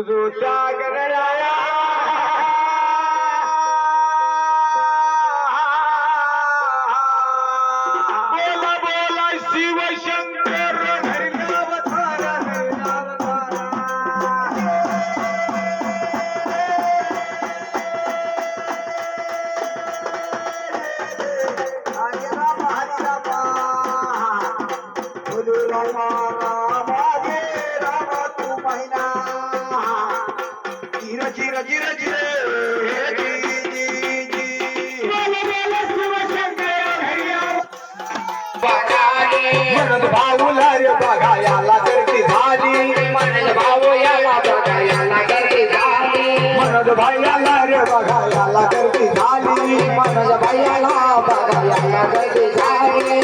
तुझो गणराया बोला बोला शिवशंकर। Oh, म्हणून भाऊ लाय बघा याला गर्दी झाली. म्हणून भाऊ याला बघा याला गर्दी झाली. म्हणून भाईला रे बघा याला गर्दी झाली. म्हणून भाईला बघा. याला गर्दी झाली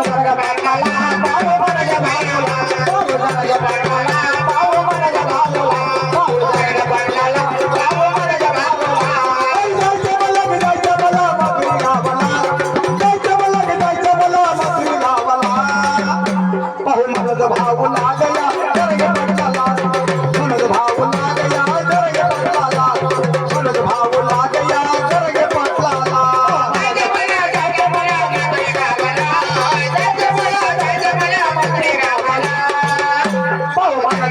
பாரு பாரு பாரு பாரு